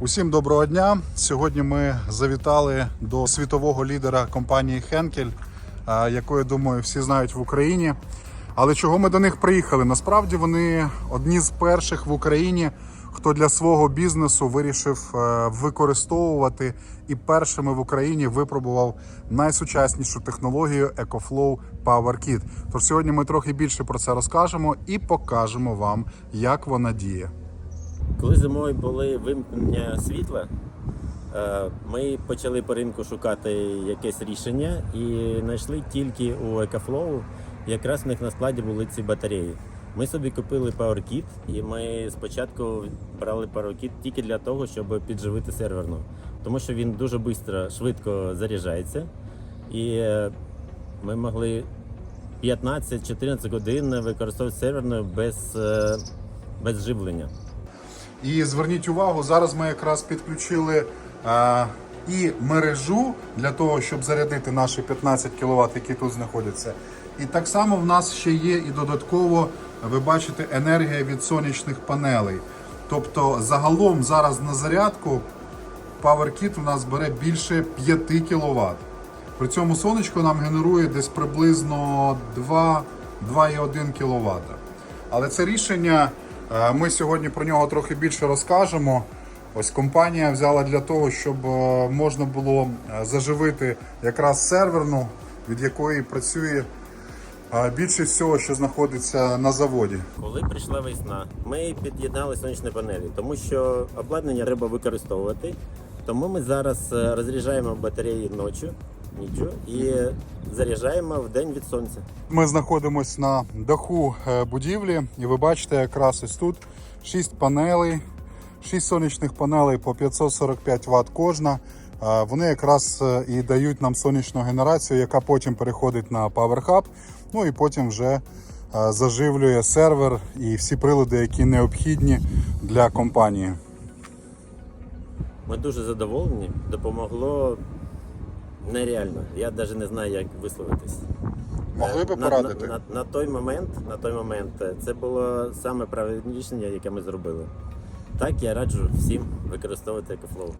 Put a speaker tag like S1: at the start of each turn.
S1: Усім доброго дня. Сьогодні ми завітали до світового лідера компанії е, яку, думаю, всі знають в Україні. Але чого ми до них приїхали? Насправді вони одні з перших в Україні, хто для свого бізнесу вирішив е, використовувати і першими в Україні випробував найсучаснішу технологію EcoFlow Power Kit. Тож сьогодні ми трохи більше про це розкажемо і покажемо вам, як вона діє.
S2: Коли зимою були вимкнення світла, е, ми почали по ринку шукати якесь рішення і знайшли тільки у EcoFlow, якраз в них на складі були ці батареї. Ми собі купили PowerKit і ми спочатку брали PowerKit тільки для того, щоб підживити серверну, тому що він дуже швидко, швидко заряджається. І е, ми могли 15-14 годин використовувати серверну без, е, без живлення.
S1: І зверніть увагу, зараз ми якраз підключили е, і мережу для того, щоб зарядити наші 15 кВт, які тут знаходяться. І так само в нас ще є і додатково, ви бачите, енергія від сонячних панелей. Тобто загалом зараз на зарядку PowerKit у нас бере більше 5 кВт. При цьому сонечко нам генерує десь приблизно 2, 2,1 кВт. Але це рішення, ми сьогодні про нього трохи більше розкажемо. Ось компанія взяла для того, щоб е, можна було е, заживити якраз серверну, від якої працює е, більшість всього, що знаходиться на заводі.
S2: Коли прийшла весна, ми під'єднали сонячні панелі, тому що обладнання треба використовувати. Тому ми зараз е, розряджаємо батареї ночі, нічу і заряджаємо в день від сонця.
S1: Ми знаходимося на даху е, будівлі, і ви бачите, якраз ось тут 6 панелей, 6 сонячних панелей по 545 Вт кожна. Е, Вони якраз е, і дають нам сонячну генерацію, яка потім переходить на Power Hub, ну і потім вже заживлює сервер і всі прилади, які необхідні для компанії.
S2: Ми дуже задоволені, допомогло нереально. Я навіть не знаю, як висловитись.
S1: Могли би
S2: На-
S1: порадити?
S2: На, на, на той момент, на той момент е, це було саме правильне рішення, яке ми зробили. Так я раджу всім використовувати EcoFlow.